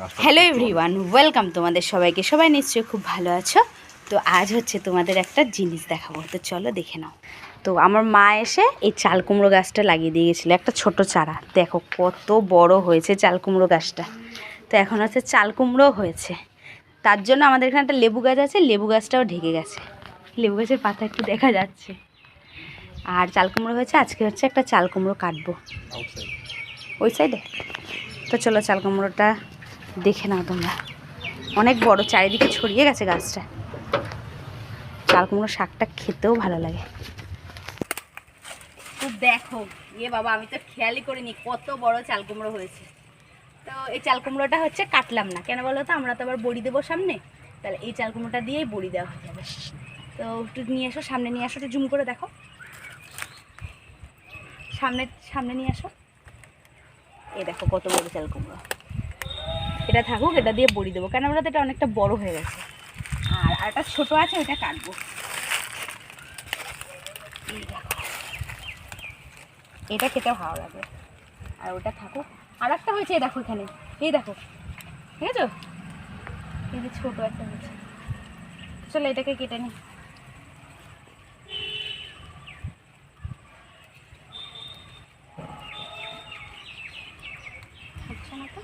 Hello everyone welcome তোমাদের সবাইকে। সবাই নিশ্চয়ই খুব ভালো আছো? তো আজ হচ্ছে তোমাদের একটা জিনিস দেখাবো। তো চলো দেখে নাও। তো আমার মা এসে এই চাল কুমড়ো গাছটা লাগিয়ে দিয়ে গেছিল একটা ছোট চারা। দেখো কত বড় হয়েছে চাল কুমড়ো গাছটা। তো এখন হচ্ছে চাল কুমড়ো হয়েছে। তার জন্য আমাদের এখানে একটা লেবু গাছ আছে লেবু গাছটাও ঢেকে গেছে। লেবু গাছের পাতা একটু দেখা যাচ্ছে। আর চাল কুমড়ো হয়েছে আজকে হচ্ছে একটা চাল কুমড়ো কাটবো। ওই সাইডে তো চলো চাল কুমড়োটা দেখে নাও তোমরা। অনেক বড় চারিদিকে ছড়িয়ে গেছে গাছটা। চাল কুমড়ো শাকটা খেতেও ভালো লাগে। দেখো ইয়ে বাবা, আমি তো খেয়ালই করিনি কত বড় চাল কুমড়ো হয়েছে। তো এই চাল কুমড়োটা হচ্ছে কাটলাম না। কেন বলো তো? আমরা তো আবার বড়ি দেবো সামনে। তাহলে এই চাল কুমড়োটা দিয়েই বড়ি দেওয়া হয়ে যাবে। তো একটু নিয়ে এসো, সামনে নিয়ে আসো একটু জুম করে দেখো। সামনে সামনে নিয়ে আসো এ দেখো কত বড় চাল কুমড়ো। এটা থাকুক, এটা দিয়ে বড়ি দেবো। কেন বলতো, এটা অনেকটা বড় হয়ে গেছে। আর আরেকটা ছোটো আছে ওটা কাটবো। এটা খেতে ভালো লাগে। আর ওটা থাকুক। আর একটা হয়েছে দেখো এখানে। এই দেখো। ঠিক আছে এই যে ছোটো একটা হয়েছে। চলো, এটাকে কেটে নি হচ্ছে না তো?